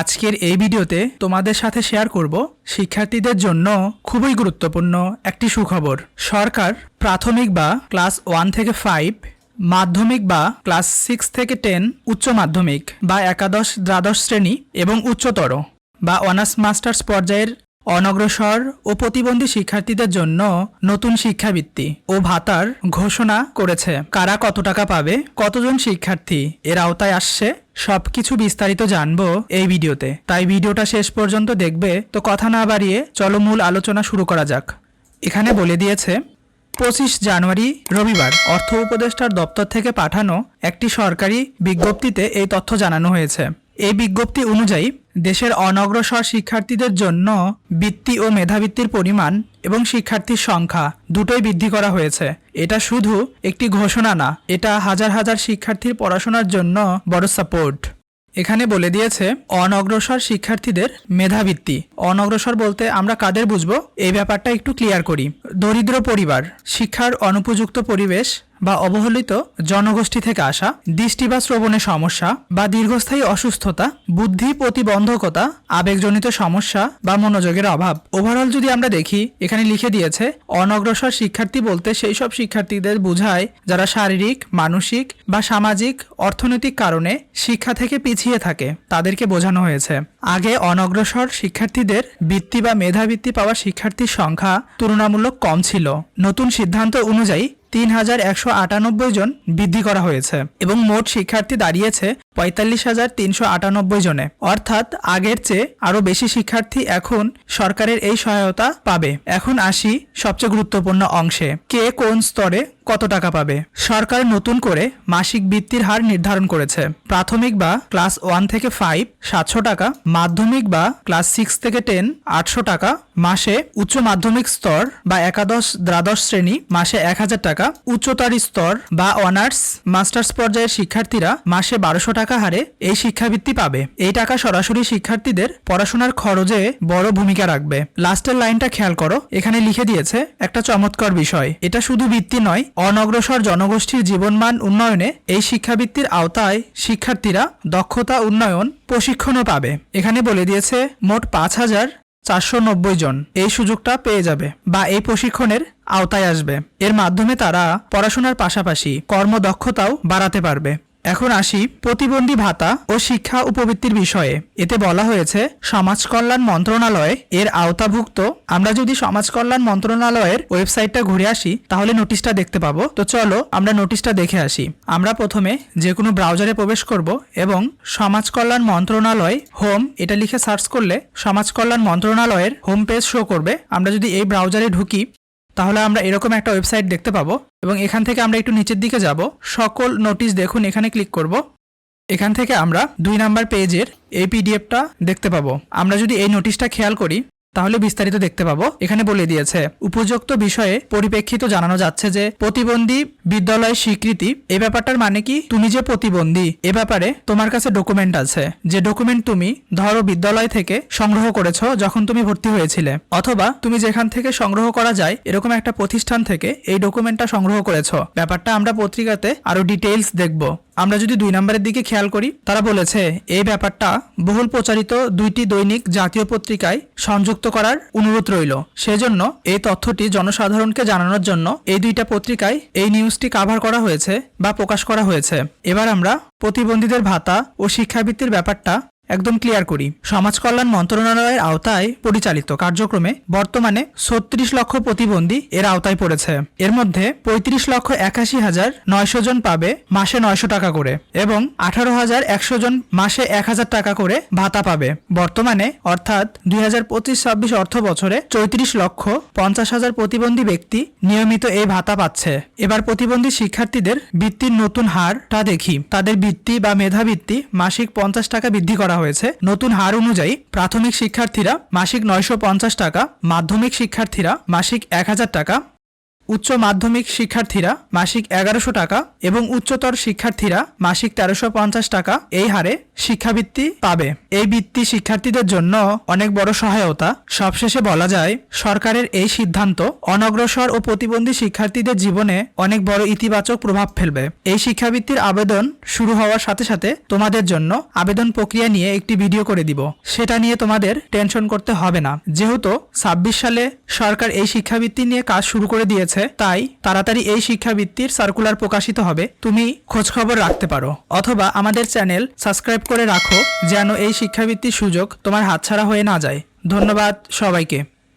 আজকের এই ভিডিওতে তোমাদের সাথে শেয়ার করব শিক্ষার্থীদের জন্য খুবই গুরুত্বপূর্ণ একটি সুখবর। সরকার প্রাথমিক বা ক্লাস ওয়ান থেকে ফাইভ, মাধ্যমিক বা ক্লাস সিক্স থেকে টেন উচ্চ মাধ্যমিক বা একাদশ, দ্বাদশ শ্রেণি এবং উচ্চতর বা অনার্স মাস্টার্স পর্যায়ের অনগ্রসর ও প্রতিবন্ধী শিক্ষার্থীদের জন্য নতুন শিক্ষাবৃত্তি ও ভাতার ঘোষণা করেছে। কারা কত টাকা পাবে, কতজন শিক্ষার্থী এর আওতায় আসছে সবকিছু বিস্তারিত জানব এই ভিডিওতে। তাই ভিডিওটা শেষ পর্যন্ত দেখবে। তো কথা না বাড়িয়ে চলো মূল আলোচনা শুরু করা যাক। এখানে বলে দিয়েছে, পঁচিশ জানুয়ারি রবিবার, অর্থ উপদেষ্টার দপ্তর থেকে পাঠানো একটি সরকারি বিজ্ঞপ্তিতে এই তথ্য জানানো হয়েছে। এই বিজ্ঞপ্তি অনুযায়ী দেশের অনগ্রসর শিক্ষার্থীদের জন্য বৃত্তি ও মেধাবৃত্তির পরিমাণ এবং শিক্ষার্থীর সংখ্যা দুটোই বৃদ্ধি করা হয়েছে। এটা শুধু একটি ঘোষণা না, এটা হাজার হাজার শিক্ষার্থীর পড়াশোনার জন্য বড় সাপোর্ট। এখানে বলে দিয়েছে, অনগ্রসর শিক্ষার্থীদের মেধাবৃত্তি। অনগ্রসর বলতে আমরা কাদের বুঝব? এই ব্যাপারটা একটু ক্লিয়ার করি। দরিদ্র পরিবার, শিক্ষার অনুপযুক্ত পরিবেশ বা অবহেলিত জনগোষ্ঠী থেকে আসা, দৃষ্টি বা শ্রবণের সমস্যা বা দীর্ঘস্থায়ী অসুস্থতা, বুদ্ধি, প্রতিবন্ধকতা, আবেগজনিত সমস্যা বা মনোযোগের অভাব। ওভারঅল যদি আমরা দেখি, এখানে লিখে দিয়েছে, অনগ্রসর শিক্ষার্থী বলতে সেই সব শিক্ষার্থীদের বোঝায় যারা শারীরিক, মানসিক বা সামাজিক, অর্থনৈতিক কারণে শিক্ষা থেকে পিছিয়ে থাকে। তাদেরকে বোঝানো হয়েছে, আগে অনগ্রসর শিক্ষার্থীদের বৃত্তি বা মেধাবৃত্তি পাওয়া শিক্ষার্থীর সংখ্যা তুলনামূলক কম ছিল। নতুন সিদ্ধান্ত অনুযায়ী তিন হাজার একশো আটানব্বই জন বৃদ্ধি করা হয়েছে এবং মোট শিক্ষার্থী দাঁড়িয়েছে পঁয়তাল্লিশ হাজার তিনশো আটানব্বই জনে। অর্থাৎ আগের চেয়ে আরও বেশি শিক্ষার্থী এখন সরকারের এই সহায়তা পাবে। এখন আসি সবচেয়ে গুরুত্বপূর্ণ অংশে। কে কোন স্তরে কত টাকা পাবে? সরকার নতুন করে মাসিক বৃত্তির হার নির্ধারণ করেছে। প্রাথমিক বা ক্লাস ওয়ান থেকে ফাইভ সাতশো টাকা, মাধ্যমিক বা ক্লাস সিক্স থেকে টেন আটশো টাকা, মাসে উচ্চ মাধ্যমিক স্তর বা একাদশ দ্বাদশ শ্রেণি মাসে এক হাজার টাকা, উচ্চতর স্তর বা অনার্স মাস্টার্স পর্যায়ের শিক্ষার্থীরা মাসে বারোশো টাকা হারে এই শিক্ষাবৃত্তি পাবে। এই টাকা সরাসরি শিক্ষার্থীদের পড়াশোনার খরচে বড় ভূমিকা রাখবে। লাস্টের লাইনটা খেয়াল করো। এখানে লিখে দিয়েছে একটা চমৎকার বিষয়। এটা শুধু বৃত্তি নয় অনগ্রসর জনগোষ্ঠীর জীবনমান উন্নয়নে এই শিক্ষাবৃত্তির আওতায় শিক্ষার্থীরা দক্ষতা উন্নয়ন প্রশিক্ষণও পাবে। এখানে বলে দিয়েছে, মোট পাঁচ হাজার চারশো নব্বই জন এই সুযোগটা পেয়ে যাবে বা এই প্রশিক্ষণের আওতায় আসবে। এর মাধ্যমে তারা পড়াশোনার পাশাপাশি কর্মদক্ষতাও বাড়াতে পারবে। এখন আসি প্রতিবন্ধী ভাতা ও শিক্ষা উপবৃত্তির বিষয়ে। এতে বলা হয়েছে, সমাজ কল্যাণ মন্ত্রণালয় এর আওতাভুক্ত। আমরা যদি সমাজ কল্যাণ মন্ত্রণালয়ের ওয়েবসাইটটা ঘুরে আসি, তাহলে নোটিশটা দেখতে পাবো। তো চলো, আমরা নোটিশটা দেখে আসি। আমরা প্রথমে যে কোনো ব্রাউজারে প্রবেশ করব এবং সমাজ কল্যাণ মন্ত্রণালয় হোম, এটা লিখে সার্চ করলে সমাজ কল্যাণ মন্ত্রণালয়ের হোম পেজ শো করবে। আমরা যদি এই ব্রাউজারে ঢুকি তাহলে আমরা এরকম একটা ওয়েবসাইট দেখতে পাবো এবং এখান থেকে আমরা একটু নিচের দিকে যাব। সকল নোটিশ দেখুন, এখানে ক্লিক করব। এখান থেকে আমরা দুই নাম্বার পেজের এই পিডিএফটা দেখতে পাবো। আমরা যদি এই নোটিশটা খেয়াল করি তাহলে বিস্তারিত দেখতে পাবো। এখানে বলে দিয়েছে, উপযুক্ত বিষয়ে পরিপ্রেক্ষিত জানানো যাচ্ছে যে প্রতিবন্ধী বিদ্যালয় স্বীকৃতি, এ ব্যাপারটার মানে কি? তুমি যে প্রতিবন্ধী, এ ব্যাপারে তোমার কাছে ডকুমেন্ট আছে। যে ডকুমেন্ট তুমি ধরো বিদ্যালয় থেকে সংগ্রহ করেছ যখন তুমি ভর্তি হয়েছিলে, অথবা তুমি যেখান থেকে সংগ্রহ করা যায়, এরকম একটা প্রতিষ্ঠান থেকে এই ডকুমেন্টটা সংগ্রহ করেছ। ব্যাপারটা আমরা পত্রিকাতে আরও ডিটেইলস দেখব। আমরা যদি দুই নম্বরের দিকে খেয়াল করি, তারা বলেছে, এই ব্যাপারটা বহুল প্রচারিত দুইটি দৈনিক জাতীয় পত্রিকায় সংযুক্ত করার অনুরোধ রইল। সেজন্য এই তথ্যটি জনসাধারণকে জানানোর জন্য এই দুইটা পত্রিকায় এই নিউজটি কাভার করা হয়েছে বা প্রকাশ করা হয়েছে। এবার আমরা প্রতিবন্ধীদের ভাতা ও শিক্ষাবৃত্তির ব্যাপারটা একদম ক্লিয়ার করি। সমাজ কল্যাণ মন্ত্রণালয়ের আওতায় পরিচালিত কার্যক্রমে বর্তমানে ছত্রিশ লক্ষ প্রতিবন্ধী এর আওতায় পড়েছে। এর মধ্যে পঁয়ত্রিশ লক্ষ একাশি হাজার নয়শো জন পাবে মাসে নয়শো টাকা করে এবং আঠারো হাজার একশো জন মাসে এক হাজার টাকা করে ভাতা পাবে। বর্তমানে অর্থাৎ দুই হাজার পঁচিশ ছাব্বিশ অর্থ বছরে চৌত্রিশ লক্ষ পঞ্চাশ হাজার প্রতিবন্ধী ব্যক্তি নিয়মিত এই ভাতা পাচ্ছে। এবার প্রতিবন্ধী শিক্ষার্থীদের বৃত্তির নতুন হারটা দেখি। তাদের বৃত্তি বা মেধাবৃত্তি মাসিক পঞ্চাশ টাকা বৃদ্ধি করা হয়েছে। নতুন হার অনুযায়ী প্রাথমিক শিক্ষার্থীরা মাসিক নয়শো পঞ্চাশ টাকা, মাধ্যমিক শিক্ষার্থীরা মাসিক এক হাজার টাকা উচ্চ মাধ্যমিক শিক্ষার্থীরা মাসিক এগারোশো টাকা এবং উচ্চতর শিক্ষার্থীরা মাসিক তেরোশো পঞ্চাশ টাকা এই হারে শিক্ষাবৃত্তি পাবে। এই বৃত্তি শিক্ষার্থীদের জন্য অনেক বড় সহায়তা। সবশেষে বলা যায়, সরকারের এই সিদ্ধান্ত অনগ্রসর ও প্রতিবন্ধী শিক্ষার্থীদের জীবনে অনেক বড় ইতিবাচক প্রভাব ফেলবে। এই শিক্ষাবৃত্তির আবেদন শুরু হওয়ার সাথে সাথে তোমাদের জন্য আবেদন প্রক্রিয়া নিয়ে একটি ভিডিও করে দিব। সেটা নিয়ে তোমাদের টেনশন করতে হবে না। যেহেতু ছাব্বিশ সালে সরকার এই শিক্ষাবৃত্তি নিয়ে কাজ শুরু করে দিয়েছে তাই তাড়াতাড়ি এই শিক্ষাবৃত্তির সার্কুলার প্রকাশিত হবে। তুমি খোঁজখবর রাখতে পারো। অথবা আমাদের চ্যানেল সাবস্ক্রাইব করে রাখো, যেন এই শিক্ষাবৃত্তির সুযোগ তোমার হাতছাড়া হয়ে না যায়। ধন্যবাদ সবাইকে।